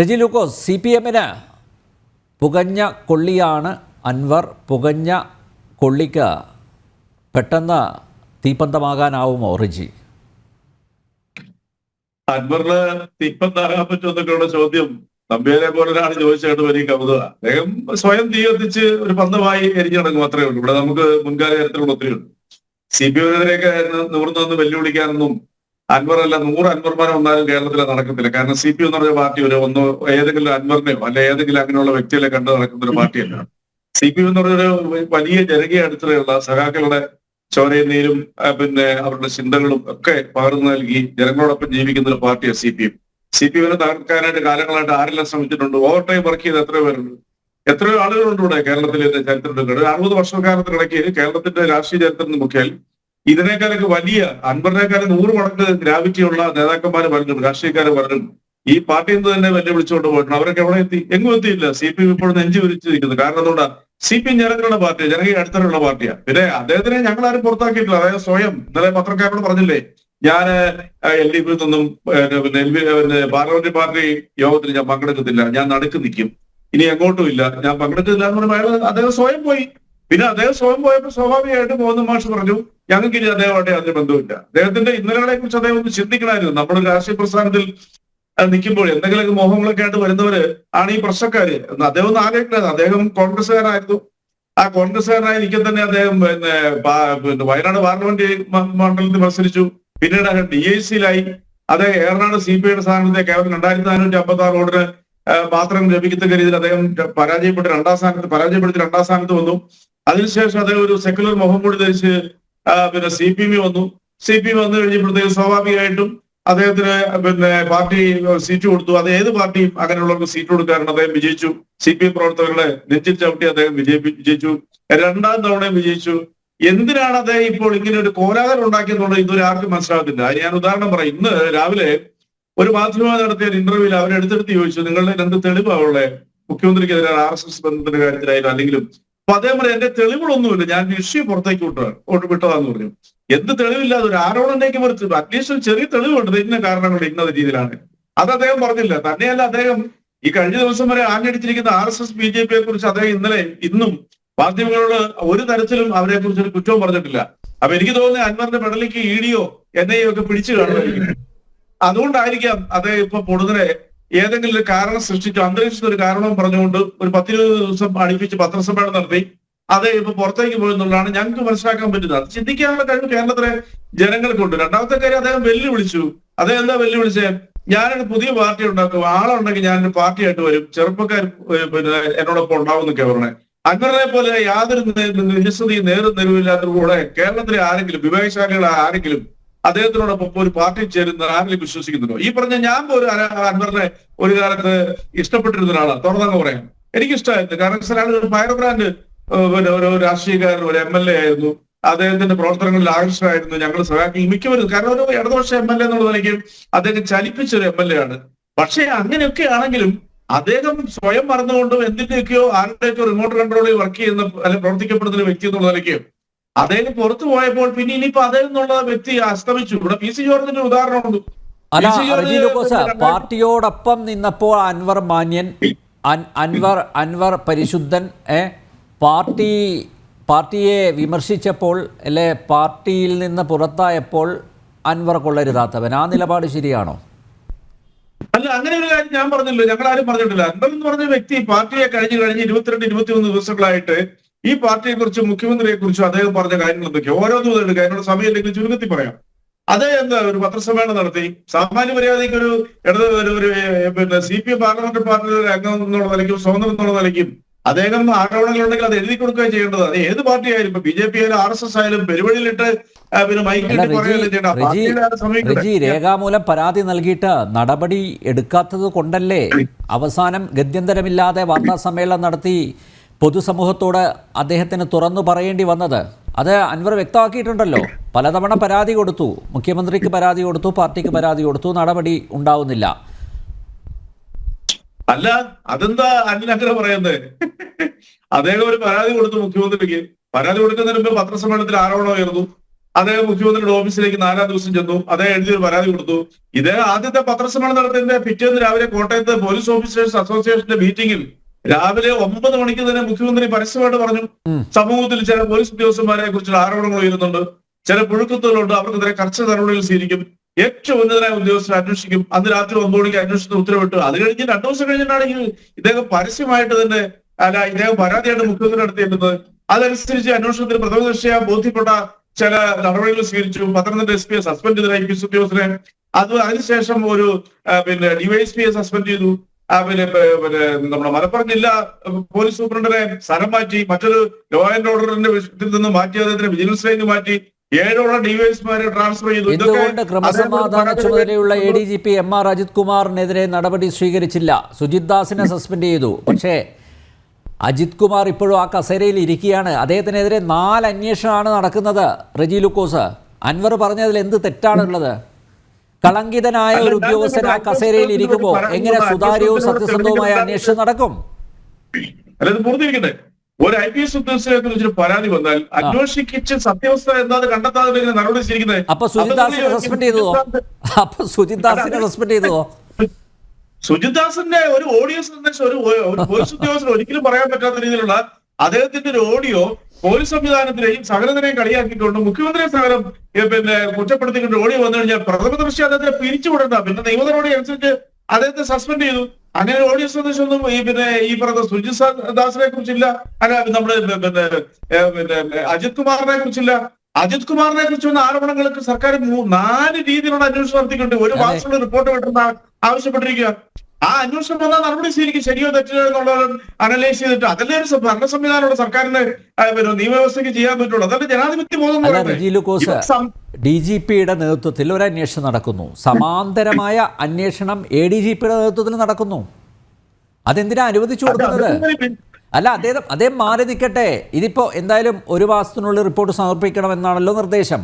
റെജി ലൂക്കോസ് C P എമ്മിന് പുകഞ്ഞ കൊള്ളിയാണ് അൻവർ. പുകഞ്ഞ കൊള്ളിക്ക് പെട്ടെന്ന് തീപ്പന്തമാകാനാവുമോ റിജി? അൻവറിന് തീപ്പന്താകാൻ പറ്റുമെന്നൊക്കെയുള്ള ചോദ്യം നമ്പ്യാരെ പോലെ ഒരാൾ ചോദിച്ചായിട്ട് വലിയ കവിത അദ്ദേഹം സ്വയം തീ കത്തിച്ച് ഒരു പന്തമായി എരിഞ്ഞിടങ്ങും അത്രേ ഉള്ളൂ. ഇവിടെ നമുക്ക് മുൻകാല ചരിത്രങ്ങൾ ഒത്തിരി ഉണ്ട് സി പി എമ്മിനെതിരെയൊക്കെ നിവർന്നു വെല്ലുവിളിക്കാനൊന്നും അൻവർ അല്ല നൂറ് അൻവർമാരെ വന്നാലും കേരളത്തിൽ നടക്കത്തില്ല. കാരണം സി പി എന്ന് പറഞ്ഞ പാർട്ടി ഒരു ഒന്നോ ഏതെങ്കിലും അൻവറിനെയോ അല്ലെ ഏതെങ്കിലും അങ്ങനെയുള്ള വ്യക്തികളെ കണ്ടു നടക്കുന്ന ഒരു പാർട്ടിയല്ല. സി പി എന്ന് പറഞ്ഞൊരു വലിയ ജനകീയ അടിത്തറയുള്ള സഖാക്കളുടെ ചോരയും നീരും പിന്നെ അവരുടെ ചിന്തകളും ഒക്കെ പകർന്നു നൽകി ജനങ്ങളോടൊപ്പം ജീവിക്കുന്ന ഒരു പാർട്ടിയാണ് C P M. C P എമ്മിനെ തകർക്കാനായിട്ട് കാലങ്ങളായിട്ട് ആരെല്ലാം ശ്രമിച്ചിട്ടുണ്ട്? ഓവർ ടൈം വർക്ക് ചെയ്ത് എത്രയോ പേരുണ്ട്. എത്രയോ ആളുകളുണ്ട് ഇവിടെ കേരളത്തിലെ ചരിത്രത്തിൽ അറുപത് വർഷക്കാലത്തിനിടയ്ക്ക് കേരളത്തിന്റെ രാഷ്ട്രീയ ചരിത്രം നോക്കിയാൽ ഇതിനേക്കാളൊക്കെ വലിയ അൻപതിനേക്കാളും നൂറ് മടങ്ങ് ഗ്രാവിറ്റിയുള്ള നേതാക്കന്മാർ പലരും രാഷ്ട്രീയക്കാർ പലരും ഈ പാർട്ടിയിൽ നിന്ന് തന്നെ വെല്ലുവിളിച്ചുകൊണ്ട് പോയിട്ടുണ്ട് അവരൊക്കെ എവിടെ എത്തി? എങ്ങും എത്തിയില്ല. സി പി എം ഇപ്പോൾ നെഞ്ചു വിരിച്ചിരിക്കുന്നു. കാരണം എന്തുകൊണ്ടാ? സി പി എം ജനങ്ങളുടെ പാർട്ടി ജനകീയ അടിത്തറയുള്ള പാർട്ടിയാണ് പിന്നെ അദ്ദേഹത്തിനെ ഞങ്ങൾ ആരും പുറത്താക്കിയിട്ടില്ല. അതായത് സ്വയം. ഇന്നലെ പത്രക്കാരോട് പറഞ്ഞില്ലേ ഞാൻ എൽ ഡി പിയിൽ നിന്നും പിന്നെ എൽ പിന്നെ പാർലമെന്റ് പാർട്ടി യോഗത്തിൽ ഞാൻ പങ്കെടുക്കത്തില്ല. ഞാൻ നടുക്ക് നിൽക്കും. ഇനി എങ്ങോട്ടും ഇല്ല. ഞാൻ പങ്കെടുക്കുന്നില്ല എന്ന് പറയുമ്പോൾ അദ്ദേഹം സ്വയം പോയി. പിന്നെ അദ്ദേഹം സ്വയം പോയപ്പോൾ സ്വാഭാവികമായിട്ട് മോഹൻ മാഷ് പറഞ്ഞു ഞങ്ങൾക്ക് ഇനി അദ്ദേഹമായിട്ട് യാതൊരു ബന്ധമില്ല അദ്ദേഹത്തിന്റെ ഇന്നലകളെ കുറിച്ച് അദ്ദേഹം ഒന്ന് ചിന്തിക്കണമായിരുന്നു. നമ്മുടെ രാഷ്ട്രീയ പ്രസ്ഥാനത്തിൽ നിൽക്കുമ്പോൾ എന്തെങ്കിലും മോഹങ്ങളൊക്കെ ആയിട്ട് വരുന്നവര് ആണ് ഈ പ്രശ്നക്കാര് എന്ന്. അദ്ദേഹം ഒന്ന് ആലോചിക്കുന്നത് അദ്ദേഹം കോൺഗ്രസ്സുകാരായിരുന്നു ആ കോൺഗ്രസ്സുകാരനായി നിൽക്കെ തന്നെ അദ്ദേഹം പിന്നെ പിന്നെ വയനാട് പാർലമെന്റ് മണ്ഡലത്തിൽ മത്സരിച്ചു. പിന്നീട് അദ്ദേഹം ഡി ഐ സിയിലായി അദ്ദേഹം ഏറനാട് സി പി ഐയുടെ സ്ഥാനത്തെ കേവലം രണ്ടായിരത്തി നാനൂറ്റി അമ്പത്തി ആറ് വോട്ടിന് മാത്രം ലഭിക്കത്തക്ക രീതിയിൽ അദ്ദേഹം പരാജയപ്പെട്ട് രണ്ടാം സ്ഥാനത്ത് പരാജയപ്പെടുത്തി രണ്ടാം സ്ഥാനത്ത് വന്നു. അതിനുശേഷം അദ്ദേഹം ഒരു സെക്കുലർ മുഖം കൂടി ധരിച്ച് പിന്നെ സി പി എം വന്നു. സി പി എം വന്നു കഴിഞ്ഞപ്പോഴത്തേക്ക് സ്വാഭാവികമായിട്ടും അദ്ദേഹത്തിന് പിന്നെ പാർട്ടി സീറ്റ് കൊടുത്തു. അത് ഏത് പാർട്ടിയും അങ്ങനെയുള്ളവർക്ക് സീറ്റ് കൊടുക്കാറുണ്ട് അദ്ദേഹം വിജയിച്ചു. സി പി എം പ്രവർത്തകരുടെ നെറ്റിൽ ചവിട്ടി അദ്ദേഹം വിജയിപ്പി വിജയിച്ചു. രണ്ടാം തവണയും വിജയിച്ചു. എന്തിനാണ് അദ്ദേഹം ഇപ്പോൾ ഇങ്ങനെ ഒരു കോലാഹലം ഉണ്ടാക്കിയെന്നുള്ളത് ഇതുവരെ ആർക്കും മനസ്സിലാകത്തില്ല. ഞാൻ ഉദാഹരണം പറയാം. ഇന്ന് രാവിലെ ഒരു മാധ്യമ നടത്തിയ ഇന്റർവ്യൂവിൽ അവരെടുത്തെടുത്ത് ചോദിച്ചു നിങ്ങളുടെ രണ്ട് തെളിവാണുള്ളേ മുഖ്യമന്ത്രിക്കെതിരെ ആർ എസ് എസ് ബന്ധത്തിന്റെ കാര്യത്തിലായാലും അല്ലെങ്കിലും അപ്പൊ അതേപോലെ എന്റെ തെളിവുകളൊന്നുമില്ല. ഞാൻ ഋഷി പുറത്തേക്ക് വിട്ടു വിട്ടതാന്ന് പറഞ്ഞു. എന്ത് തെളിവില്ലാതെ ഒരു ആരോപണത്തേക്ക് മറിച്ച് അറ്റ്ലീസ്റ്റ് ഒരു ചെറിയ തെളിവുണ്ട്. ഇന്ന കാരണങ്ങൾ ഇന്ന രീതിയിലാണ്. അത് അദ്ദേഹം പറഞ്ഞില്ല. തന്നെയല്ല അദ്ദേഹം ഈ കഴിഞ്ഞ ദിവസം വരെ ആഞ്ഞടിച്ചിരിക്കുന്ന R S S B J പിയെ കുറിച്ച് അദ്ദേഹം ഇന്നലെ ഇന്നും മാധ്യമങ്ങളോട് ഒരു തരത്തിലും അവരെ കുറിച്ച് ഒരു കുറ്റവും പറഞ്ഞിട്ടില്ല. അപ്പൊ എനിക്ക് തോന്നുന്നത് അൻവറിന്റെ പെടലിക്ക് ഇ ഡിയോ എൻ ഐ ഒക്കെ പിടിച്ചു കാണുമായിരിക്കും. അതുകൊണ്ടായിരിക്കാം അദ്ദേഹം ഇപ്പൊ പൊടുന്നനെ ഏതെങ്കിലും ഒരു കാരണം സൃഷ്ടിച്ചു. അന്തരീക്ഷത്തിൽ ഒരു കാരണവും പറഞ്ഞുകൊണ്ട് ഒരു പത്തിരുപത് ദിവസം അടുപ്പിച്ച് പത്രസമ്മേളനം നടത്തി. അത് ഇപ്പൊ പുറത്തേക്ക് പോയെന്നുള്ളതാണ് ഞങ്ങൾക്ക് മനസ്സിലാക്കാൻ പറ്റുന്നത്. അത് ചിന്തിക്കാനുള്ള കഴിവ് കേരളത്തിലെ ജനങ്ങൾക്കുണ്ട്. രണ്ടാമത്തെ കാര്യം അദ്ദേഹം വെല്ലുവിളിച്ചു. അദ്ദേഹം എന്താ വെല്ലുവിളിച്ചേ? ഞാനൊരു പുതിയ പാർട്ടി ഉണ്ടാക്കും. ആളുണ്ടെങ്കിൽ ഞാനൊരു പാർട്ടിയായിട്ട് വരും. ചെറുപ്പക്കാർ പിന്നെ എന്നോടൊപ്പം ഉണ്ടാവും എന്നൊക്കെ പറഞ്ഞേ പോലെ യാതൊരു നിജസ്ഥതയും നേരും നിലവില്ലാത്ത കൂടെ കേരളത്തിലെ ആരെങ്കിലും വിവേകശാലികളെ ആരെങ്കിലും അദ്ദേഹത്തിനോടൊപ്പം ഒരു പാർട്ടി ചേരുന്ന ആരെങ്കിലും വിശ്വസിക്കുന്നുണ്ടോ? ഈ പറഞ്ഞ ഞാൻ ഒരു അൻവറിനെ ഒരു കാലത്ത് ഇഷ്ടപ്പെട്ടിരുന്ന ഒരാളാണ് തുറന്നങ്ങ് പറയാം. എനിക്കിഷ്ടമായിരുന്നു. കാരണം വെച്ചാൽ അയാൾ ഒരു ഫയർ ബ്രാൻഡ് പിന്നെ ഒരു രാഷ്ട്രീയക്കാരൻ ഒരു എം എൽ എ ആയിരുന്നു. അദ്ദേഹത്തിന്റെ പ്രവർത്തനങ്ങളിൽ ആകർഷകമായിരുന്നു ഞങ്ങൾ സഹായിക്കും മിക്കവരും. കാരണം ഒരു ഇടതുപക്ഷ എം എൽ എ എന്നുള്ള നിലയ്ക്ക് അദ്ദേഹം ചലിപ്പിച്ച ഒരു എം എൽ എ ആണ്. പക്ഷേ അങ്ങനെയൊക്കെ ആണെങ്കിലും അദ്ദേഹം സ്വയം മറന്നുകൊണ്ടും എന്തിന്റെയൊക്കെയോ ആരുടെയൊക്കെ റിമോട്ട് കൺട്രോളിൽ വർക്ക് ചെയ്യുന്ന അല്ലെങ്കിൽ പ്രവർത്തിക്കപ്പെടുന്ന ഒരു വ്യക്തി എന്നുള്ള നിലയ്ക്ക് അദ്ദേഹം പുറത്തു പോയപ്പോൾ പിന്നെ ഇനിയിപ്പോ അദ്ദേഹം എന്നുള്ള വ്യക്തി അസ്തമിച്ചു. ഇവിടെ പി സി ജോർജിന്റെ ഉദാഹരണമുണ്ട്. പാർട്ടിയോടൊപ്പം നിന്നപ്പോൾ അൻവർ മാന്യൻ അൻവർ അൻവർ പരിശുദ്ധൻ പാർട്ടി പാർട്ടിയെ വിമർശിച്ചപ്പോൾ അല്ലെ പാർട്ടിയിൽ നിന്ന് പുറത്തായപ്പോൾ അൻവർ കൊള്ളരുതാത്തവൻ. ആ നിലപാട് ശരിയാണോ? അല്ല അങ്ങനെ ഒരു കാര്യം ഞാൻ പറഞ്ഞില്ല. ഞങ്ങൾ ആരും പറഞ്ഞിട്ടില്ല. അൻവർ എന്ന് പറഞ്ഞ വ്യക്തി പാർട്ടിയെ കഴിഞ്ഞ് കഴിഞ്ഞ് ഇരുപത്തിരണ്ട് ഇരുപത്തിമൂന്ന് ദിവസങ്ങളായിട്ട് ഈ പാർട്ടിയെ കുറിച്ചും മുഖ്യമന്ത്രിയെ കുറിച്ചും അദ്ദേഹം പറഞ്ഞ കാര്യങ്ങൾ എന്തൊക്കെയോ? ഓരോന്നും എടുക്കുക എന്നോട് സമയമില്ലെങ്കിൽ ചുരുക്കത്തിൽ പറയാം. അദ്ദേഹം ഒരു പത്രസമ്മേളനം നടത്തി. സാമാന്യ മര്യാദയ്ക്ക് ഒരു ഇടത് ഒരു ഒരു പിന്നെ സി പി എം പാർലമെന്റ് പാർട്ടിയുടെ അംഗം എന്നുള്ള നിലയ്ക്കും സ്വതന്ത്രം എന്നുള്ള നിലയ്ക്കും അദ്ദേഹം ആരോപണങ്ങളുണ്ടെങ്കിൽ അത് എഴുതി കൊടുക്കുകയും ചെയ്യേണ്ടത്. അത് ഏത് പാർട്ടി ആയാലും ഇപ്പൊ ബി ജെ പി ആയാലും ആർ എസ് എസ് ആയാലും പെരുവഴിയിലിട്ട് പിന്നെ മൈക്കിട്ട് രേഖാമൂലം പരാതി നൽകിയിട്ട് നടപടി എടുക്കാത്തത് കൊണ്ടല്ലേ അവസാനം ഗത്യന്തരമില്ലാതെ വാർത്താ സമ്മേളനം നടത്തി പൊതുസമൂഹത്തോട് അദ്ദേഹത്തിന് തുറന്നു പറയേണ്ടി വന്നത്. അത് അൻവർ വ്യക്തമാക്കിയിട്ടുണ്ടല്ലോ. പലതവണ പരാതി കൊടുത്തു. മുഖ്യമന്ത്രിക്ക് പരാതി കൊടുത്തു പാർട്ടിക്ക് പരാതി കൊടുത്തു. നടപടി ഉണ്ടാവുന്നില്ല. അല്ല അതെന്താ അനിൽ അങ്ങനെ പറയുന്നത്? അദ്ദേഹം ഒരു പരാതി കൊടുത്തു മുഖ്യമന്ത്രിക്ക്. പരാതി കൊടുക്കുന്നതിന് മുമ്പ് പത്രസമ്മേളനത്തിൽ ആരോപണം ഉയർന്നു. അദ്ദേഹം മുഖ്യമന്ത്രിയുടെ ഓഫീസിലേക്ക് നാലാം ദിവസം ചെന്നു. അദ്ദേഹം ഒരു പരാതി കൊടുത്തു. ഇദ്ദേഹം ആദ്യത്തെ പത്രസമ്മേളനം നടത്തിയതിന്റെ പിറ്റേന്ന് രാവിലെ കോട്ടയത്ത് പോലീസ് ഓഫീസേഴ്സ് അസോസിയേഷന്റെ മീറ്റിംഗിൽ രാവിലെ ഒമ്പത് മണിക്ക് തന്നെ മുഖ്യമന്ത്രി പരസ്യമായിട്ട് പറഞ്ഞു. സമൂഹത്തിൽ ചില പോലീസ് ഉദ്യോഗസ്ഥന്മാരെ കുറിച്ചുള്ള ആരോപണങ്ങൾ ഉയരുന്നുണ്ട്. ചില പുഴുക്കത്തുകളുണ്ട്. അവർക്കെതിരെ കർശന നടപടികൾ സ്വീകരിക്കും. ഏറ്റവും ഉന്നതരായ ഉദ്യോഗസ്ഥരെ അന്വേഷിക്കും. അന്ന് രാത്രി ഒമ്പത് മണിക്ക് അന്വേഷണത്തിന് ഉത്തരവിട്ടു. അത് കഴിഞ്ഞ് രണ്ടു ദിവസം കഴിഞ്ഞിട്ടാണ് ഈ ഇദ്ദേഹം പരസ്യമായിട്ട് തന്നെ അല്ല ഇദ്ദേഹം പരാതിയായിട്ട് മുഖ്യമന്ത്രി നടത്തിയിരുന്നത് അതനുസരിച്ച് അന്വേഷണത്തിന് പ്രഥമ ദൃഷ്ടിയ ബോധ്യപ്പെട്ട ചില നടപടികൾ സ്വീകരിച്ചു. പത്തനംതിട്ട എസ് പിയെ സസ്പെൻഡ് ചെയ്ത ഐ പി എസ് ഉദ്യോഗസ്ഥരെ അത് അതിനുശേഷം ഒരു പിന്നെ ഡിവൈഎസ്പിയെ സസ്പെൻഡ് ചെയ്തു. പിന്നെ പിന്നെ നമ്മുടെ മലപ്പുറം ജില്ലാ പോലീസ് സൂപ്രണ്ടിനെ സ്ഥലം മാറ്റി മറ്റൊരു ലോ ആൻഡ് ഓർഡറിന്റെ വിഷയത്തിൽ നിന്ന് മാറ്റി അദ്ദേഹത്തിന് വിജിലൻസ് ലൈനിൽ മാറ്റി ഏഴോളം ഡിവൈഎസ്മാരെ ട്രാൻസ്ഫർ ചെയ്തു. എന്തുകൊണ്ട് ക്രമസമാധാന ചുമതലയുള്ള A D G P M R Ajith കുമാറിനെതിരെ നടപടി സ്വീകരിച്ചില്ല. സുജിത് ദാസിനെ സസ്പെൻഡ് ചെയ്തു. പക്ഷേ അജിത് കുമാർ ഇപ്പോഴും ആ കസേരയിൽ ഇരിക്കുകയാണ്. അദ്ദേഹത്തിനെതിരെ നാല് അന്വേഷണമാണ് നടക്കുന്നത്. റജി ലുക്കോസ് അൻവർ പറഞ്ഞതിൽ എന്ത് തെറ്റാണുള്ളത്? കളങ്കിതനായ ഒരു ഉദ്യോഗസ്ഥൻ ആ കസേരയിൽ ഇരിക്കുമ്പോൾ എങ്ങനെ സുതാര്യവും സത്യസന്ധവുമായ അന്വേഷണം നടക്കും? അല്ല ഇത് പൂർത്തീകരിക്കട്ടെ ഒരു ഐ പി എസ് ഉദ്യോഗസ്ഥരെ കുറിച്ചൊരു പരാതി വന്നാൽ അന്വേഷിച്ച് സത്യാവസ്ഥ എന്താന്ന് കണ്ടെത്താതെ നടപടി സ്വീകരിക്കുന്നത് അപ്പൊ സുജിദാസിനെ സസ്പെൻഡ് ചെയ്തതോ? അപ്പൊ സുജിദാസിനെ സസ്പെൻഡ് ചെയ്തതോ? സുജിത്ദാസിന്റെ ഒരു ഓഡിയോ സന്ദേശം ഒരു ഒരു പോലീസ് ഉദ്യോഗസ്ഥർ ഒരിക്കലും പറയാൻ പറ്റാത്ത രീതിയിലുള്ള അദ്ദേഹത്തിന്റെ ഒരു ഓഡിയോ പോലീസ് സംവിധാനത്തിനെയും സഹനത്തിനെയും കളിയാക്കിയിട്ടുണ്ട്. മുഖ്യമന്ത്രിയെ സഹനം പിന്നെ കുറ്റപ്പെടുത്തിക്കൊണ്ട് ഓഡിയോ വന്നു കഴിഞ്ഞാൽ പ്രഥമ ദൃശ്യം അദ്ദേഹത്തെ പിരിച്ചുവിടണ്ട. പിന്നെ നിയമ നടപടി അനുസരിച്ച് അദ്ദേഹത്തെ സസ്പെൻഡ് ചെയ്തു. അങ്ങനെ ഓഡിയോ സന്ദേശം ഒന്നും ഈ പിന്നെ ഈ പറഞ്ഞ സുജിത് ദാസിനെ കുറിച്ചില്ല. അല്ല നമ്മുടെ പിന്നെ പിന്നെ അജിത് കുമാറിനെ കുറിച്ചില്ല. അജിത് കുമാറിനെ കുറിച്ചുള്ള ആരോപണങ്ങൾക്ക് സർക്കാർ നാല് രീതിയിലുള്ള അന്വേഷണം നടത്തിക്കൊണ്ട് ഒരു. മാസമുള്ള റിപ്പോർട്ട് കിട്ടുന്ന ആവശ്യപ്പെട്ടിരിക്കുക ആ അന്വേഷണം വന്നാൽ നടപടി സ്വീകരിക്കും ശരിയോ തെറ്റോ എന്നുള്ളത് അനലൈസ് ചെയ്തിട്ട് അതല്ലേ ഒരു ഭരണ സംവിധാനമുള്ള സർക്കാരിന് നിയമവ്യവസ്ഥയ്ക്ക് ചെയ്യാൻ പറ്റുള്ളൂ. അതല്ലേ ജനാധിപത്യ ബോധം ഡി ജി പിയുടെ നേതൃത്വത്തിൽ ഒരു അന്വേഷണം നടക്കുന്നു. സമാന്തരമായ അന്വേഷണം എ ഡി ജി പിയുടെ നേതൃത്വത്തിൽ നടക്കുന്നു. അതെന്തിനാ അനുവദിച്ചു കൊടുക്കുന്നത്? അല്ല അദ്ദേഹം അദ്ദേഹം മാറി നിൽക്കട്ടെ ഇതിപ്പോൾ എന്തായാലും ഒരു മാസത്തിനുള്ളിൽ റിപ്പോർട്ട് സമർപ്പിക്കണമെന്നാണല്ലോ നിർദ്ദേശം.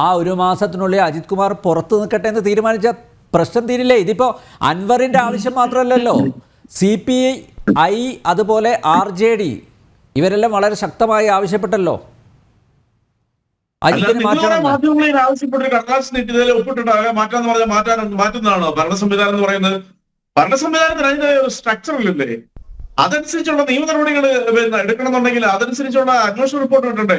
ആ ഒരു മാസത്തിനുള്ളിൽ അജിത് കുമാർ പുറത്ത് നിൽക്കട്ടെ എന്ന് തീരുമാനിച്ച പ്രശ്നം തീരില്ലേ? ഇതിപ്പോൾ അൻവറിന്റെ ആവശ്യം മാത്രമല്ലല്ലോ. സി പി ഐ അതുപോലെ ആർ ജെ ഡി ഇവരെല്ലാം വളരെ ശക്തമായി ആവശ്യപ്പെട്ടല്ലോ. മാധ്യമങ്ങളിൽ ആവശ്യപ്പെട്ട് കടലാസ് മാറ്റാന്ന് പറഞ്ഞാൽ മാറ്റാൻ മാറ്റുന്നതാണോ ഭരണ സംവിധാനം എന്ന് പറയുന്നത്? ഭരണ സംവിധാനത്തിന് അതിന്റെ ഇല്ലല്ലേ അതനുസരിച്ചുള്ള നിയമ നടപടികൾ പിന്നെ എടുക്കണമെന്നുണ്ടെങ്കിൽ അതനുസരിച്ചുള്ള അന്വേഷണ റിപ്പോർട്ട് കിട്ടണ്ടേ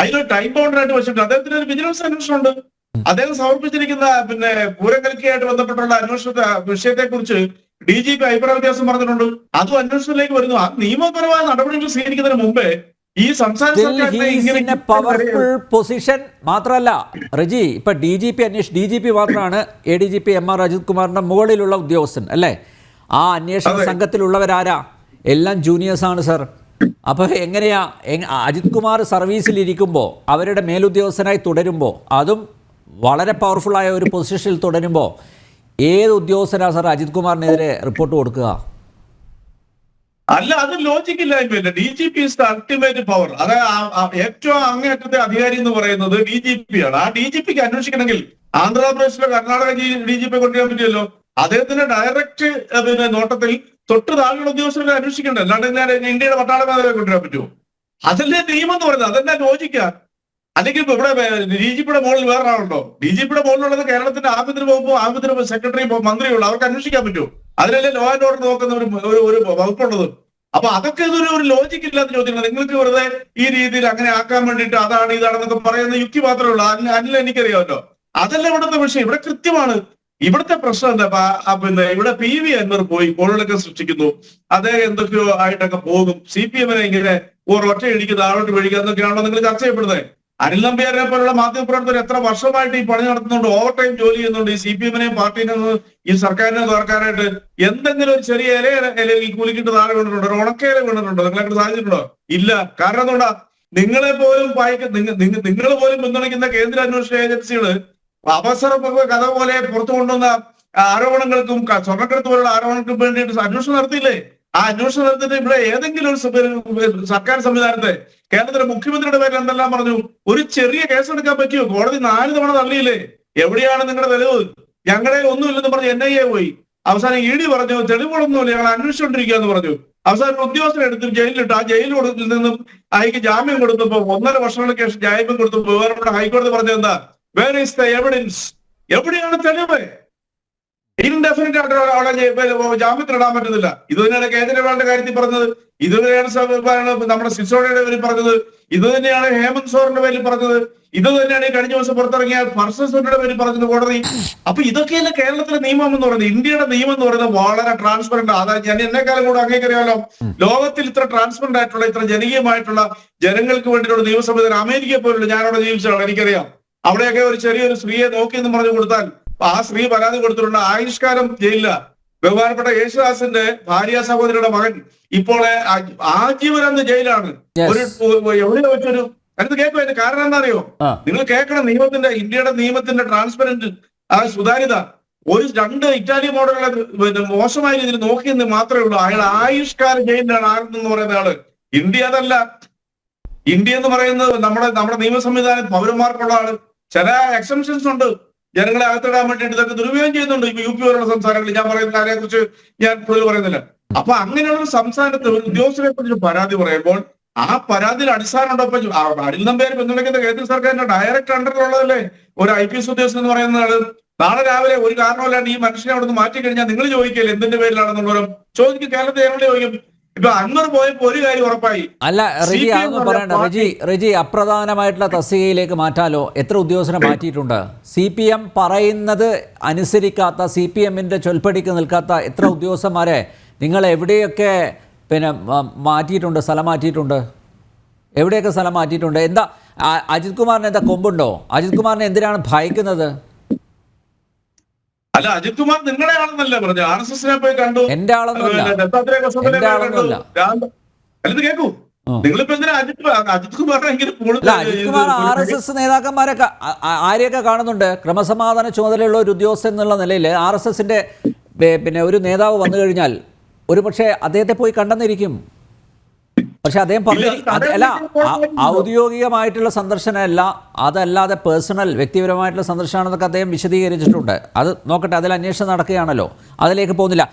അതിനൊരു ടൈം ബൗണ്ടറായിട്ട് വെച്ചിട്ടുണ്ട്. അദ്ദേഹത്തിന് ഒരു വിജിലൻസ് അന്വേഷണം ഉണ്ട് അദ്ദേഹം സമർപ്പിച്ചിരിക്കുന്ന പിന്നെ പൂരക്കൽക്കിയായിട്ട് ബന്ധപ്പെട്ടുള്ള അന്വേഷണ വിഷയത്തെ കുറിച്ച് ഡി ജി പി അഭിപ്രായ വ്യത്യാസം പറഞ്ഞിട്ടുണ്ട്. അതും അന്വേഷണത്തിലേക്ക് വരുന്നു. ആ നിയമപരമായ നടപടികൾ സ്വീകരിക്കുന്നതിന് മുമ്പേ ഈ സംസ്ഥാന പവർഫുൾ പൊസിഷൻ മാത്രമല്ല റജി ഇപ്പൊ ഡി ജി പി അന്വേഷ ഡി ജി പി മാത്രമാണ് A D G P M R Ajith കുമാറിന്റെ മുകളിലുള്ള ഉദ്യോഗസ്ഥൻ അല്ലേ? ആ അന്വേഷണ. സംഘത്തിലുള്ളവരാരാ? എല്ലാം ജൂനിയേഴ്സ് ആണ് സർ അപ്പൊ എങ്ങനെയാ എങ്- അജിത് കുമാർ സർവീസിൽ ഇരിക്കുമ്പോൾ അവരുടെ മേലുദ്യോഗസ്ഥനായി തുടരുമ്പോൾ അതും വളരെ പവർഫുൾ ആയ ഒരു പൊസിഷനിൽ തുടരുമ്പോൾ ഏത് ഉദ്യോഗസ്ഥനാ സാർ അജിത് കുമാറിനെതിരെ റിപ്പോർട്ട് കൊടുക്കുക? അല്ല അത് logic ഇല്ലായ്മയില്ല D G P is ultimate power അത് ആ- ആ ഏറ്റവും അങ്ങേയറ്റത്തെ അധികാരി എന്ന് പറയുന്നത് ഡി ജി പി ആണ്. ആ ഡി ജി പിക്ക് അന്വേഷിക്കണമെങ്കിൽ ആന്ധ്രാപ്രദേശിലെ കർണാടക ഡി ജി പി കൊണ്ടുവരാൻ പറ്റിയല്ലോ അദ്ദേഹത്തിന്റെ ഡയറക്റ്റ് പിന്നെ നോട്ടത്തിൽ തൊട്ട് താഴെയുള്ള ഉദ്യോഗസ്ഥരെ അന്വേഷിക്കേണ്ടത് അല്ലാണ്ട് ഇന്ത്യയുടെ പട്ടാള കൊണ്ടുവരാൻ പറ്റുമോ? അതല്ലേ നിയമം എന്ന് പറയുന്നത്. അതന്നെ ലോജിക്കാ അല്ലെങ്കിൽ ഇവിടെ ഡി ജി പിയുടെ മുകളിൽ വേറെ ആളുണ്ടോ ഡി ജി പിയുടെ മുകളിലുള്ളത് കേരളത്തിന്റെ ആഭ്യന്തര വകുപ്പോ ആഭ്യന്തര സെക്രട്ടറി മന്ത്രിയുള്ളൂ അവർക്ക് അന്വേഷിക്കാൻ പറ്റുമോ? അതിലല്ലേ ലോ ആൻഡ് ഓർഡർ നോക്കുന്ന ഒരു ഒരു- വകുപ്പുള്ളത് അപ്പൊ അതൊക്കെ ഇതൊരു ഒരു ലോജിക്ക് ഇല്ലാത്ത ചോദ്യങ്ങൾ നിങ്ങൾക്ക് വെറുതെ ഈ രീതിയിൽ അങ്ങനെ ആക്കാൻ വേണ്ടിയിട്ട് അതാണ് ഇതാണെന്നൊക്കെ പറയുന്ന യുക്തി മാത്രമേ ഉള്ളൂ. അല്ല എനിക്കറിയാമല്ലോ. അതല്ല ഇവിടുത്തെ വിഷയം? ഇവിടെ കൃത്യമാണ്. ഇവിടുത്തെ പ്രശ്നം എന്താ? പിന്നെ ഇവിടെ പി വി അൻവർ പോയി കോളിലൊക്കെ സൃഷ്ടിക്കുന്നു. അദ്ദേഹം എന്തൊക്കെയോ ആയിട്ടൊക്കെ പോകും. സി പി എമ്മിനെ ഇങ്ങനെ ഒറ്റ ഇടിക്കുന്ന ആളോട്ട് പിടിക്കുക എന്നൊക്കെയാണോ നിങ്ങൾ ചർച്ച ചെയ്യപ്പെടുന്നത്. അനിൽ നമ്പ്യാരെ പോലുള്ള മാധ്യമപ്രവർത്തകർ എത്ര വർഷമായിട്ട് ഈ പണി നടത്തുന്നുണ്ട് ഓവർ ടൈം ജോലി ചെയ്യുന്നുണ്ട് ഈ സി പി എമ്മിനെയും പാർട്ടിനെ ഈ സർക്കാരിനെ തകർക്കാനായിട്ട് എന്തെങ്കിലും ഒരു ചെറിയ ഇല ഇലയിൽ കൂലിക്കിട്ട് താഴെ വീണിട്ടുണ്ടോ ഒരു ഉണക്കയില വീണിട്ടുണ്ടോ നിങ്ങളെ സാധിച്ചിട്ടുണ്ടോ? ഇല്ല. കാരണം എന്തുകൊണ്ടാ? നിങ്ങളെ പോലും പായിക്ക നിങ്ങൾ പോലും പിന്തുണയ്ക്കുന്ന കേന്ദ്ര അന്വേഷണ ഏജൻസികൾ അവസര കഥ പോലെ പുറത്തു കൊണ്ടുവന്ന ആരോപണങ്ങൾക്കും സ്വർണക്കടത്ത് പോലുള്ള ആരോപണങ്ങൾക്കും വേണ്ടിയിട്ട് അന്വേഷണം നടത്തിയില്ലേ? ആ അന്വേഷണം നടത്തിയിട്ട് ഇവിടെ ഏതെങ്കിലും ഒരു സർക്കാർ സംവിധാനത്തെ കേരളത്തിലെ മുഖ്യമന്ത്രിയുടെ പേരിൽ എന്തെല്ലാം പറഞ്ഞു? ഒരു ചെറിയ കേസ് എടുക്കാൻ പറ്റിയോ? കോടതി നാല് തവണ തള്ളിയില്ലേ? എവിടെയാണ് നിങ്ങളുടെ തെളിവ്? ഞങ്ങളെ ഒന്നുമില്ലെന്ന് പറഞ്ഞ് എൻ ഐ എ പോയി. അവസാനം ഇ ഡി പറഞ്ഞു തെളിവുകളൊന്നുമില്ല ഞങ്ങൾ അന്വേഷിച്ചുകൊണ്ടിരിക്കുക എന്ന് പറഞ്ഞു. അവസാനം ഉദ്യോഗസ്ഥരെ എടുത്തു ജയിലിലിട്ട്. ആ കൊടുത്തിൽ നിന്നും അയക്ക് ജാമ്യം കൊടുത്തപ്പോ ഒന്നര വർഷങ്ങൾക്ക് ശേഷം ജാമ്യം കൊടുത്തപ്പോ ഹൈക്കോടതി പറഞ്ഞത് എന്താ? വേർ ഇസ് ദ എവിഡൻസ് എവിടെയാണ് തെളിവ്? ഇൻഡെഫിനിറ്റ് ആയിട്ട് അവിടെ ജാമ്യത്തിൽ ജാമ്യത്തിലിടാൻ പറ്റുന്നില്ല. ഇത് തന്നെയാണ് കേജ്രിവാളിന്റെ കാര്യത്തിൽ പറഞ്ഞത്. ഇത് തന്നെയാണ് നമ്മുടെ സിസോഡിയുടെ പേരിൽ പറഞ്ഞത്. ഇത് തന്നെയാണ് ഹേമന്ത് സോറിന്റെ പേരിൽ പറഞ്ഞത്. ഇത് തന്നെയാണ് ഈ കഴിഞ്ഞ ദിവസം പുറത്തിറങ്ങിയ ഫർസന്റെ പേരിൽ പറഞ്ഞത് കോടതി. അപ്പൊ ഇതൊക്കെയല്ല കേരളത്തിലെ നിയമം എന്ന് പറയുന്നത്? ഇന്ത്യയുടെ നിയമം എന്ന് പറയുന്നത് വളരെ ട്രാൻസ്പെറന്റ് അതായത് ഞാൻ എന്നെക്കാലം കൂടെ അങ്ങേക്കറിയാലോ ലോകത്തിൽ ഇത്ര ട്രാൻസ്പെറന്റ് ആയിട്ടുള്ള ഇത്ര ജനകീയമായിട്ടുള്ള ജനങ്ങൾക്ക് വേണ്ടിയിട്ടുള്ള നിയമസംവിധാനം അമേരിക്കയെ പോലുള്ള ഞാനവിടെ ജീവിച്ചാണ് എനിക്കറിയാം. അവിടെയൊക്കെ ഒരു ചെറിയൊരു സ്ത്രീയെ നോക്കി എന്ന് പറഞ്ഞു കൊടുത്താൽ ആ സ്ത്രീ പരാതി കൊടുത്തിട്ടുണ്ട്. ആയുഷ്കാലം ജയിലില്ല ബഹുമാനപ്പെട്ട യേശുദാസിന്റെ ഭാര്യ സഹോദരിയുടെ മകൻ ഇപ്പോൾ ആ- ആജീവനം ജയിലാണ്. ഒരു എവിടെ വെച്ചൊരു അതിന് കേൾക്കും അതിന്റെ കാരണം എന്താ അറിയോ നിങ്ങൾ കേൾക്കണം നിയമത്തിന്റെ ഇന്ത്യയുടെ നിയമത്തിന്റെ ട്രാൻസ്പെറന്റ് ആ സുതാര്യത. ഒരു രണ്ട് ഇറ്റാലിയൻ മോഡലുകളെ പിന്നെ മോശമായ രീതിയിൽ നോക്കിയെന്ന് മാത്രമേ ഉള്ളൂ. അയാൾ ആയുഷ്കാല ജയിലിലാണ്. ആരെന്ന് പറയുന്ന ആൾ. ഇന്ത്യ അതല്ല. ഇന്ത്യ എന്ന് പറയുന്നത് നമ്മുടെ നമ്മുടെ നിയമ സംവിധാനം പൗരന്മാർക്കുള്ള ആൾ. ചില എക്സംഷൻസ് ഉണ്ട്. ജനങ്ങളെ അകത്തിടാൻ വേണ്ടിയിട്ട് ഇതൊക്കെ ദുരുപയോഗം ചെയ്യുന്നുണ്ട്. ഇപ്പൊ യു പി പോലുള്ള സംസ്ഥാനങ്ങളിൽ ഞാൻ പറയുന്ന കാര്യത്തെ കുറിച്ച് ഞാൻ കൂടുതൽ പറയുന്നില്ല. അപ്പൊ അങ്ങനെയുള്ള സംസ്ഥാനത്ത് ഒരു ഉദ്യോഗസ്ഥരെ കുറിച്ച് പരാതി പറയുമ്പോൾ ആ പരാതിയിൽ അടിസ്ഥാനം ഉണ്ടപ്പോ അനിൽ നമ്പ്യാർ പിന്തുണയ്ക്കുന്ന കേന്ദ്ര സർക്കാരിന്റെ ഡയറക്ട് അണ്ടറിലുള്ളതല്ലേ ഒരു ഐ പി എസ് ഉദ്യോഗസ്ഥൻ എന്ന് പറയുന്ന ആൾ. നാളെ രാവിലെ ഒരു കാരണമല്ലാണ്ട് ഈ മനുഷ്യനെ അവിടെ നിന്ന് മാറ്റി കഴിഞ്ഞാൽ നിങ്ങൾ ചോദിക്കില്ല എന്തിന്റെ പേരിലാണെന്നുള്ളവരും ചോദിക്കും കേരളത്തിൽ ഞങ്ങൾ ചോദിക്കും. അല്ല റിജി അതൊന്നും പറയണ്ട. റിജി റിജി അപ്രധാനമായിട്ടുള്ള തസ്തികയിലേക്ക് മാറ്റാലോ? എത്ര ഉദ്യോഗസ്ഥനെ മാറ്റിയിട്ടുണ്ട്? സി പി എം പറയുന്നത് അനുസരിക്കാത്ത സി പി എമ്മിന്റെ ചൊൽപ്പടിക്ക് നിൽക്കാത്ത എത്ര ഉദ്യോഗസ്ഥന്മാരെ നിങ്ങൾ എവിടെയൊക്കെ പിന്നെ മാറ്റിയിട്ടുണ്ട് സ്ഥലം മാറ്റിയിട്ടുണ്ട്? എവിടെയൊക്കെ സ്ഥലം മാറ്റിയിട്ടുണ്ട്? എന്താ അജിത് കുമാറിന് എന്താ കൊമ്പുണ്ടോ? അജിത് കുമാറിനെ എന്തിനാണ് ഭയക്കുന്നത്? അല്ല അജിത് കുമാർ നിങ്ങളുടെ ആളെന്നല്ലേ പറഞ്ഞു ആർ എസ് എസിനെ പോയി കണ്ടു. എന്റെ ആളൊന്നുമല്ല. ദത്താത്രേയ വസന്തനെ എന്റെ പോയി കണ്ടു. ആളൊന്നുമല്ല. രാം- അല്ല ഇത് കേൾക്കൂ ഉം. നിങ്ങളിപ്പോ എന്തിനാ അജിത് അജിത് കുമാറിനെ എങ്ങനെ കൂടുതൽ Ajith Kumar R S S നേതാക്കന്മാരെ ക- ആ- ആ- ആരെയൊക്കെ കാണുന്നുണ്ട്? ക്രമസമാധാന ചുമതലയുള്ള ഒരു ഉദ്യോഗസ്ഥൻ എന്നുള്ള നിലയിൽ ആർ എസ് എസിന്റെ പിന്നെ ഒരു നേതാവ് വന്നു കഴിഞ്ഞാൽ ഒരു പക്ഷേ അദ്ദേഹത്തെ പോയി കണ്ടെന്നിരിക്കും. പക്ഷെ അദ്ദേഹം പറഞ്ഞു അല്ല ഔദ്യോഗികമായിട്ടുള്ള സന്ദർശനമല്ല അതല്ലാതെ പേഴ്സണൽ വ്യക്തിപരമായിട്ടുള്ള സന്ദർശനമാണെന്നൊക്കെ അദ്ദേഹം വിശദീകരിച്ചിട്ടുണ്ട്. അത് നോക്കട്ടെ അതിൽ അന്വേഷണം നടക്കുകയാണല്ലോ. അതിലേക്ക് പോകുന്നില്ല.